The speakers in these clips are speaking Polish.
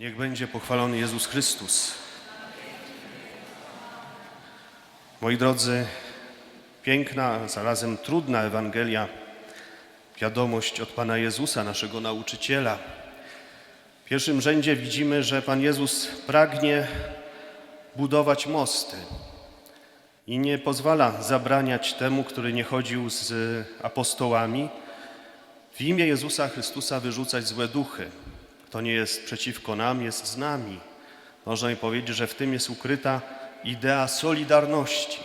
Niech będzie pochwalony Jezus Chrystus. Moi drodzy, piękna, a zarazem trudna Ewangelia, wiadomość od Pana Jezusa, naszego nauczyciela. W pierwszym rzędzie widzimy, że Pan Jezus pragnie budować mosty i nie pozwala zabraniać temu, który nie chodził z apostołami, w imię Jezusa Chrystusa wyrzucać złe duchy. Kto nie jest przeciwko nam, jest z nami. Można powiedzieć, że w tym jest ukryta idea solidarności.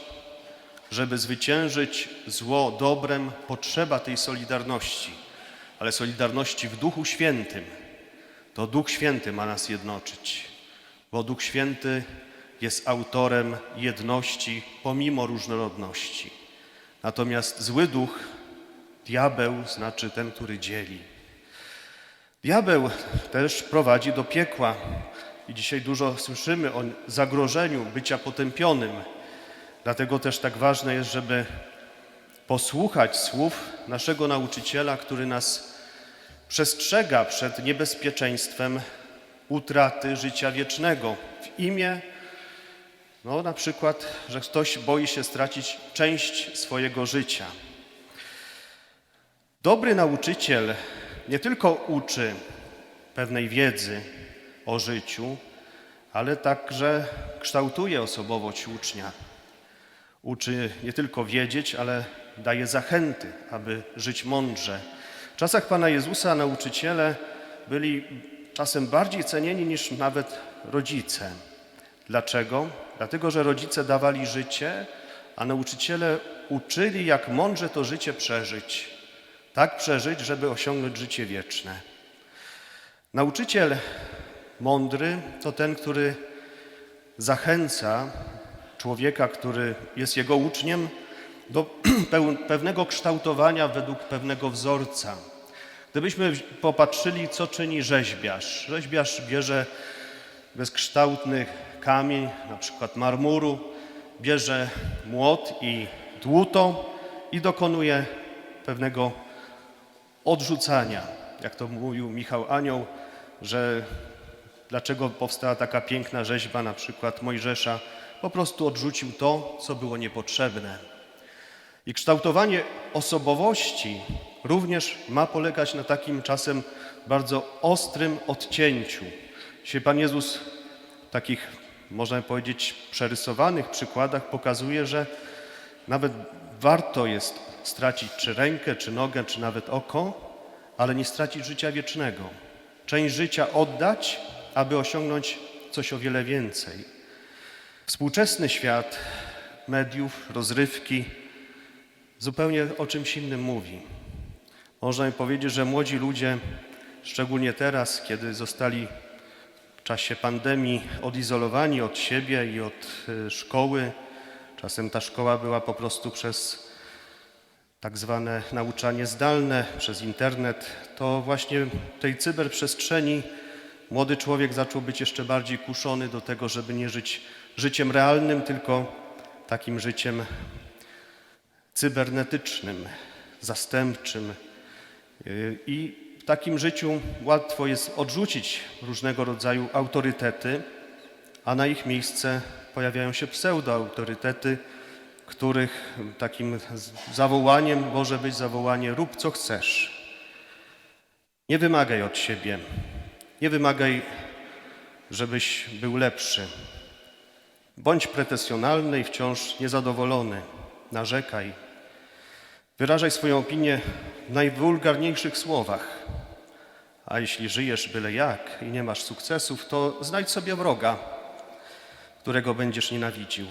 Żeby zwyciężyć zło dobrem, potrzeba tej solidarności, ale solidarności w Duchu Świętym. To Duch Święty ma nas jednoczyć, bo Duch Święty jest autorem jedności pomimo różnorodności. Natomiast zły duch, diabeł, znaczy ten, który dzieli. Diabeł też prowadzi do piekła i dzisiaj dużo słyszymy o zagrożeniu bycia potępionym. Dlatego też tak ważne jest, żeby posłuchać słów naszego nauczyciela, który nas przestrzega przed niebezpieczeństwem utraty życia wiecznego w imię, no na przykład, że ktoś boi się stracić część swojego życia. Dobry nauczyciel nie tylko uczy pewnej wiedzy o życiu, ale także kształtuje osobowość ucznia. Uczy nie tylko wiedzieć, ale daje zachęty, aby żyć mądrze. W czasach Pana Jezusa nauczyciele byli czasem bardziej cenieni niż nawet rodzice. Dlaczego? Dlatego, że rodzice dawali życie, a nauczyciele uczyli, jak mądrze to życie przeżyć. Tak przeżyć, żeby osiągnąć życie wieczne. Nauczyciel mądry to ten, który zachęca człowieka, który jest jego uczniem, do pewnego kształtowania według pewnego wzorca. Gdybyśmy popatrzyli, co czyni rzeźbiarz. Rzeźbiarz bierze bezkształtny kamień, na przykład marmuru, bierze młot i dłuto i dokonuje pewnego odrzucania. Jak to mówił Michał Anioł, że dlaczego powstała taka piękna rzeźba, na przykład Mojżesza, po prostu odrzucił to, co było niepotrzebne. I kształtowanie osobowości również ma polegać na takim czasem bardzo ostrym odcięciu. Dzisiaj Pan Jezus w takich, można powiedzieć, przerysowanych przykładach pokazuje, że nawet warto jest stracić czy rękę, czy nogę, czy nawet oko, ale nie stracić życia wiecznego. Część życia oddać, aby osiągnąć coś o wiele więcej. Współczesny świat mediów, rozrywki zupełnie o czymś innym mówi. Można powiedzieć, że młodzi ludzie, szczególnie teraz, kiedy zostali w czasie pandemii odizolowani od siebie i od y, szkoły, czasem ta szkoła była po prostu przez tak zwane nauczanie zdalne, przez internet, to właśnie w tej cyberprzestrzeni młody człowiek zaczął być jeszcze bardziej kuszony do tego, żeby nie żyć życiem realnym, tylko takim życiem cybernetycznym, zastępczym. Yy, I w takim życiu łatwo jest odrzucić różnego rodzaju autorytety, a na ich miejsce pojawiają się pseudoautorytety, których takim zawołaniem może być zawołanie rób co chcesz. Nie wymagaj od siebie, nie wymagaj, żebyś był lepszy. Bądź pretensjonalny i wciąż niezadowolony. Narzekaj. Wyrażaj swoją opinię w najwulgarniejszych słowach. A jeśli żyjesz byle jak i nie masz sukcesów, to znajdź sobie wroga, którego będziesz nienawidził.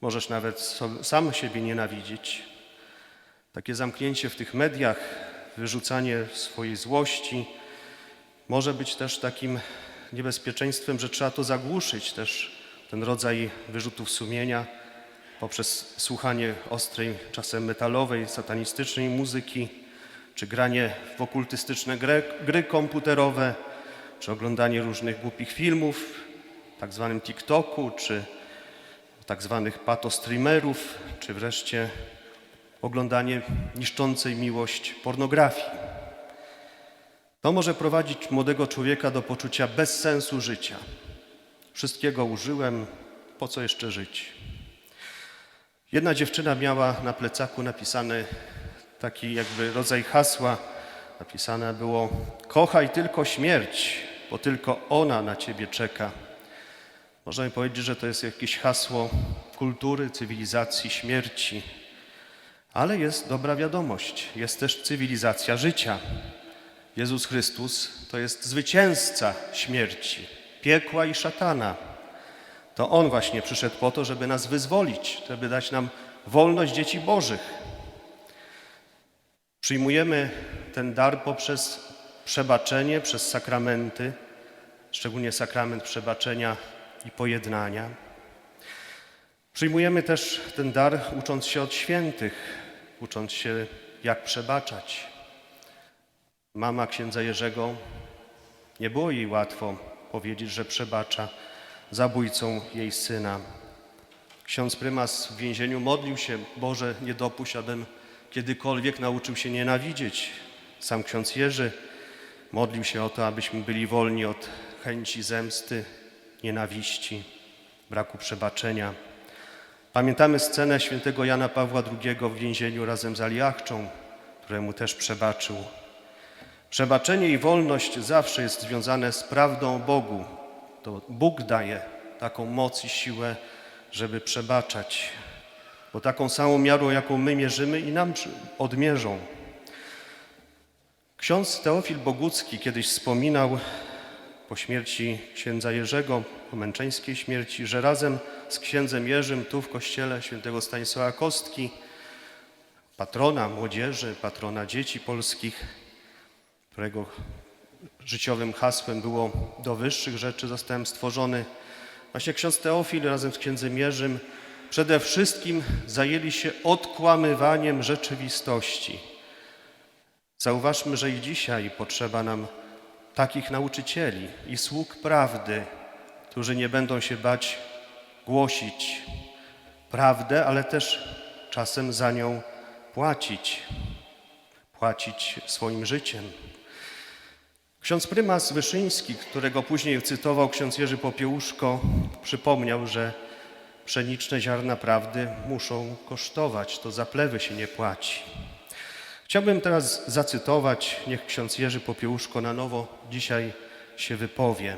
Możesz nawet sam siebie nienawidzić. Takie zamknięcie w tych mediach, wyrzucanie swojej złości może być też takim niebezpieczeństwem, że trzeba to zagłuszyć też ten rodzaj wyrzutów sumienia poprzez słuchanie ostrej, czasem metalowej, satanistycznej muzyki, czy granie w okultystyczne gry, gry komputerowe, czy oglądanie różnych głupich filmów, tak zwanym TikToku, czy tak zwanych patostreamerów, czy wreszcie oglądanie niszczącej miłość pornografii. To może prowadzić młodego człowieka do poczucia bezsensu życia. Wszystkiego użyłem, po co jeszcze żyć? Jedna dziewczyna miała na plecaku napisany taki jakby rodzaj hasła. Napisane było: Kochaj tylko śmierć, bo tylko ona na ciebie czeka. Możemy powiedzieć, że to jest jakieś hasło kultury, cywilizacji, śmierci. Ale jest dobra wiadomość, jest też cywilizacja życia. Jezus Chrystus to jest zwycięzca śmierci, piekła i szatana. To On właśnie przyszedł po to, żeby nas wyzwolić, żeby dać nam wolność dzieci Bożych. Przyjmujemy ten dar poprzez przebaczenie, przez sakramenty, szczególnie sakrament przebaczenia i pojednania. Przyjmujemy też ten dar ucząc się od świętych, ucząc się jak przebaczać. Mama księdza Jerzego nie było jej łatwo powiedzieć, że przebacza zabójcą jej syna. Ksiądz prymas w więzieniu modlił się, Boże, nie dopuść, abym kiedykolwiek nauczył się nienawidzieć. Sam ksiądz Jerzy modlił się o to, abyśmy byli wolni od chęci zemsty, nienawiści, braku przebaczenia. Pamiętamy scenę świętego Jana Pawła II w więzieniu razem z Aliachczą, któremu też przebaczył. Przebaczenie i wolność zawsze jest związane z prawdą o Bogu. To Bóg daje taką moc i siłę, żeby przebaczać, bo taką samą miarą, jaką my mierzymy, i nam odmierzą. Ksiądz Teofil Bogucki kiedyś wspominał po śmierci księdza Jerzego, po męczeńskiej śmierci, że razem z księdzem Jerzym tu w kościele świętego Stanisława Kostki, patrona młodzieży, patrona dzieci polskich, którego życiowym hasłem było do wyższych rzeczy zostałem stworzony. Właśnie ksiądz Teofil razem z księdzem Jerzym przede wszystkim zajęli się odkłamywaniem rzeczywistości. Zauważmy, że i dzisiaj potrzeba nam takich nauczycieli i sług prawdy, którzy nie będą się bać głosić prawdę, ale też czasem za nią płacić, płacić swoim życiem. Ksiądz prymas Wyszyński, którego później cytował ksiądz Jerzy Popiełuszko, przypomniał, że pszeniczne ziarna prawdy muszą kosztować, to za plewy się nie płaci. Chciałbym teraz zacytować, niech ksiądz Jerzy Popiełuszko na nowo dzisiaj się wypowie.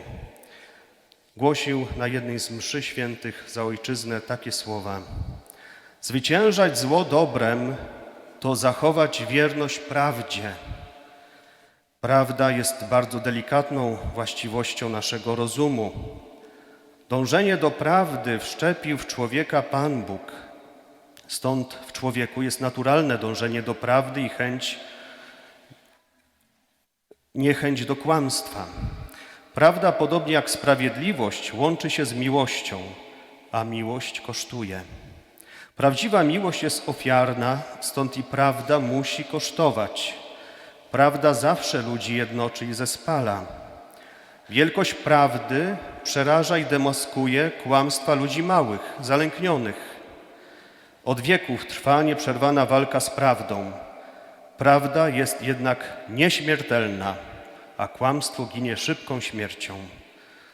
Głosił na jednej z mszy świętych za ojczyznę takie słowa. Zwyciężać zło dobrem to zachować wierność prawdzie. Prawda jest bardzo delikatną właściwością naszego rozumu. Dążenie do prawdy wszczepił w człowieka Pan Bóg. Stąd w człowieku jest naturalne dążenie do prawdy i chęć, niechęć do kłamstwa. Prawda, podobnie jak sprawiedliwość, łączy się z miłością, a miłość kosztuje. Prawdziwa miłość jest ofiarna, stąd i prawda musi kosztować. Prawda zawsze ludzi jednoczy i zespala. Wielkość prawdy przeraża i demaskuje kłamstwa ludzi małych, zalęknionych. Od wieków trwa nieprzerwana walka z prawdą. Prawda jest jednak nieśmiertelna, a kłamstwo ginie szybką śmiercią.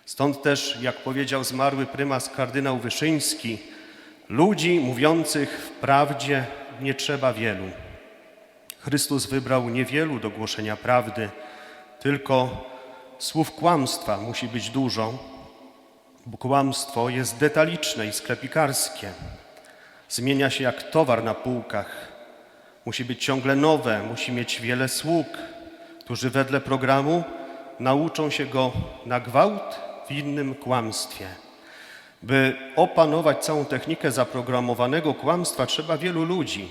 Stąd też, jak powiedział zmarły prymas kardynał Wyszyński, ludzi mówiących w prawdzie nie trzeba wielu. Chrystus wybrał niewielu do głoszenia prawdy, tylko słów kłamstwa musi być dużo, bo kłamstwo jest detaliczne i sklepikarskie. Zmienia się jak towar na półkach. Musi być ciągle nowe, musi mieć wiele sług, którzy wedle programu nauczą się go na gwałt w innym kłamstwie. By opanować całą technikę zaprogramowanego kłamstwa, trzeba wielu ludzi.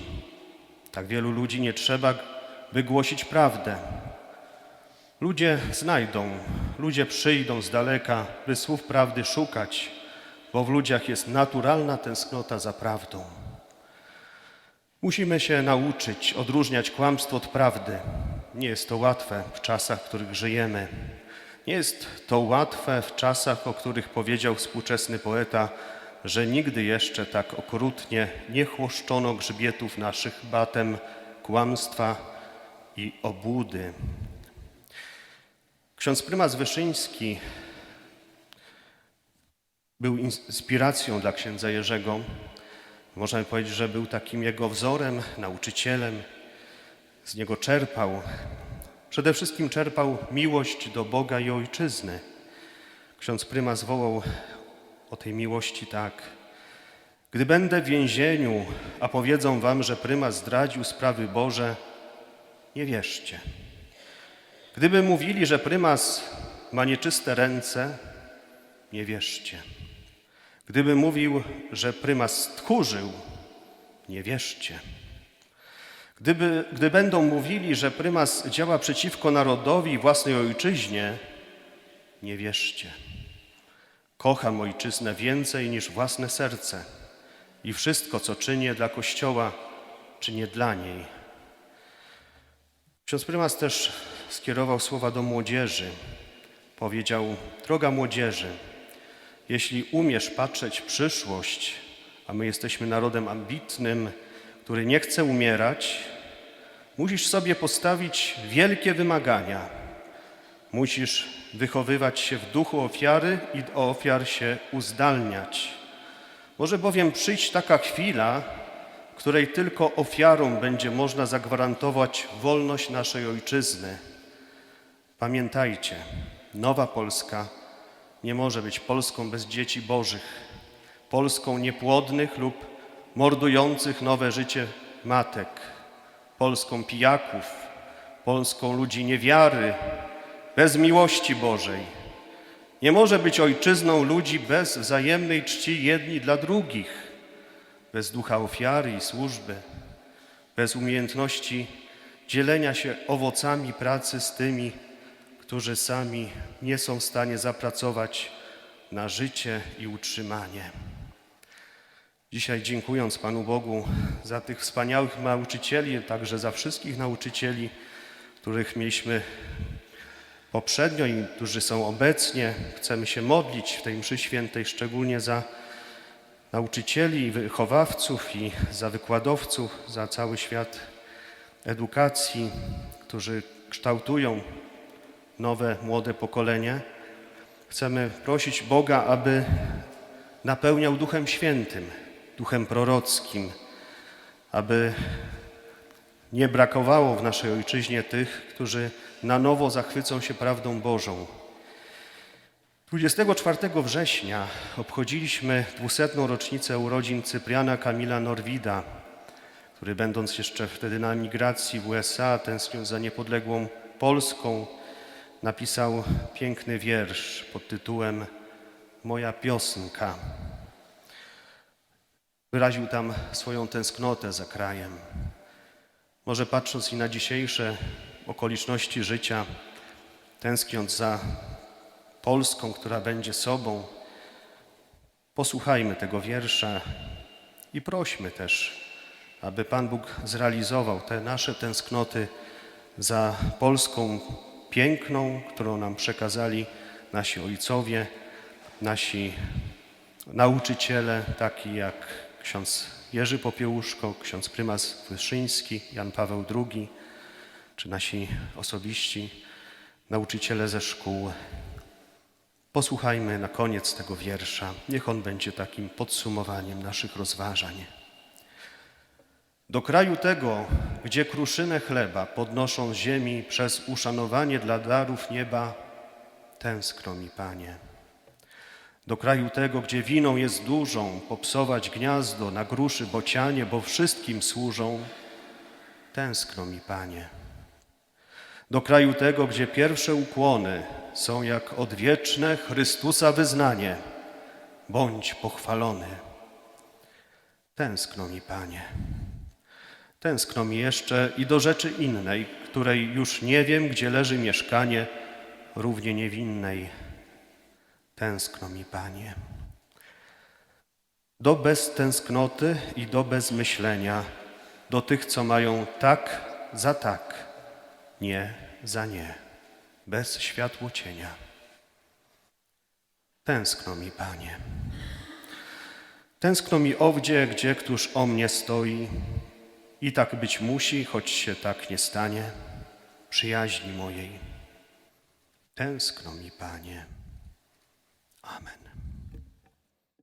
Tak wielu ludzi nie trzeba, by głosić prawdę. Ludzie znajdą, ludzie przyjdą z daleka, by słów prawdy szukać, bo w ludziach jest naturalna tęsknota za prawdą. Musimy się nauczyć odróżniać kłamstwo od prawdy. Nie jest to łatwe w czasach, w których żyjemy. Nie jest to łatwe w czasach, o których powiedział współczesny poeta, że nigdy jeszcze tak okrutnie nie chłoszczono grzbietów naszych batem kłamstwa i obłudy. Ksiądz prymas Wyszyński był inspiracją dla księdza Jerzego. Można powiedzieć, że był takim jego wzorem, nauczycielem. Z niego czerpał. Przede wszystkim czerpał miłość do Boga i ojczyzny. Ksiądz prymas wołał o tej miłości tak. Gdy będę w więzieniu, a powiedzą wam, że prymas zdradził sprawy Boże, nie wierzcie. Gdyby mówili, że prymas ma nieczyste ręce, nie wierzcie. Gdyby mówił, że prymas tchórzył, nie wierzcie. Gdyby, gdy będą mówili, że prymas działa przeciwko narodowi i własnej ojczyźnie, nie wierzcie. Kocham ojczyznę więcej niż własne serce i wszystko, co czynię dla Kościoła, czynię dla niej. Ksiądz prymas też skierował słowa do młodzieży. Powiedział: Droga młodzieży, jeśli umiesz patrzeć w przyszłość, a my jesteśmy narodem ambitnym, który nie chce umierać, musisz sobie postawić wielkie wymagania. Musisz wychowywać się w duchu ofiary i od ofiar się uzdalniać. Może bowiem przyjść taka chwila, której tylko ofiarą będzie można zagwarantować wolność naszej ojczyzny. Pamiętajcie, nowa Polska nie może być Polską bez dzieci Bożych, Polską niepłodnych lub mordujących nowe życie matek, Polską pijaków, Polską ludzi niewiary, bez miłości Bożej. Nie może być ojczyzną ludzi bez wzajemnej czci jedni dla drugich, bez ducha ofiary i służby, bez umiejętności dzielenia się owocami pracy z tymi, którzy sami nie są w stanie zapracować na życie i utrzymanie. Dzisiaj dziękując Panu Bogu za tych wspaniałych nauczycieli, także za wszystkich nauczycieli, których mieliśmy poprzednio i którzy są obecnie, chcemy się modlić w tej mszy świętej szczególnie za nauczycieli i wychowawców i za wykładowców, za cały świat edukacji, którzy kształtują nowe, młode pokolenie. Chcemy prosić Boga, aby napełniał Duchem Świętym, Duchem Prorockim, aby nie brakowało w naszej ojczyźnie tych, którzy na nowo zachwycą się prawdą Bożą. 24 września obchodziliśmy 200. rocznicę urodzin Cypriana Kamila Norwida, który będąc jeszcze wtedy na emigracji w USA, tęskniąc za niepodległą Polską, napisał piękny wiersz pod tytułem Moja piosenka. Wyraził tam swoją tęsknotę za krajem. Może patrząc i na dzisiejsze okoliczności życia, tęskniąc za Polską, która będzie sobą, posłuchajmy tego wiersza i prośmy też, aby Pan Bóg zrealizował te nasze tęsknoty za Polską piękną, którą nam przekazali nasi ojcowie, nasi nauczyciele, taki jak ksiądz Jerzy Popiełuszko, ksiądz prymas Wyszyński, Jan Paweł II, czy nasi osobiści nauczyciele ze szkół. Posłuchajmy na koniec tego wiersza. Niech on będzie takim podsumowaniem naszych rozważań. Do kraju tego, gdzie kruszynę chleba podnoszą ziemi przez uszanowanie dla darów nieba, tęskno mi, Panie. Do kraju tego, gdzie winą jest dużą, popsować gniazdo na gruszy bocianie, bo wszystkim służą, tęskno mi, Panie. Do kraju tego, gdzie pierwsze ukłony są jak odwieczne Chrystusa wyznanie, bądź pochwalony. Tęskno mi, Panie. Tęskno mi jeszcze i do rzeczy innej, której już nie wiem, gdzie leży mieszkanie, równie niewinnej. Tęskno mi, Panie. Do beztęsknoty i do bezmyślenia, do tych, co mają tak za tak, nie za nie, bez światło cienia. Tęskno mi, Panie. Tęskno mi owdzie, gdzie któż o mnie stoi, i tak być musi, choć się tak nie stanie, przyjaźni mojej. Tęskno mi, Panie. Amen.